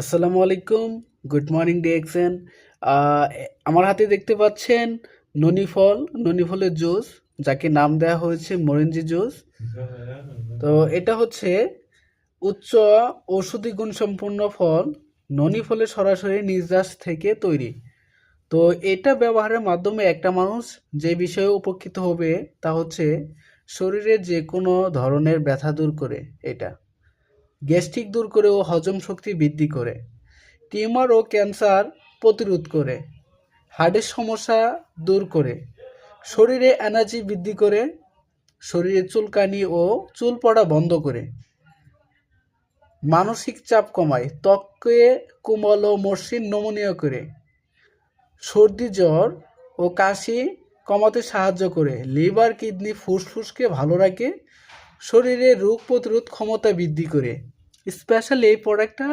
আসসালামু আলাইকুম good morning DXN আমার হাতে দেখতে পাচ্ছেন ননি ফল, ননি ফলের জুস, যাকে নাম দেওয়া হয়েছে মরেঞ্জি জুস। তো এটা হচ্ছে উচ্চ ঔষধি গুণসম্পন্ন ফল, ননি ফলে সরাসরি নির্যাস থেকে তৈরি। তো এটা ব্যবহারের মাধ্যমে একটা মানুষ যে বিষয়ে উপকৃত হবে তা হচ্ছে শরীরে যে কোনো ধরনের ব্যথা দূর করে এটা। গ্যাস্ট্রিক দূর করে ও হজম শক্তি বৃদ্ধি করে। টিউমার ও ক্যান্সার প্রতিরোধ করে। হার্টের সমস্যা দূর করে। শরীরে এনার্জি বৃদ্ধি করে। শরীরে চুলকানি ও চুল পড়া বন্ধ করে। মানসিক চাপ কমায়। ত্বককে কোমল ও মসৃণ নমনীয় করে। সর্দি, জ্বর ও কাশি কমাতে সাহায্য করে। লিভার, কিডনি ফুসফুসকে ভালো রাখে। শরীরে রোগ প্রতিরোধ ক্ষমতা বৃদ্ধি করে। স্পেশালি এই প্রোডাক্টটা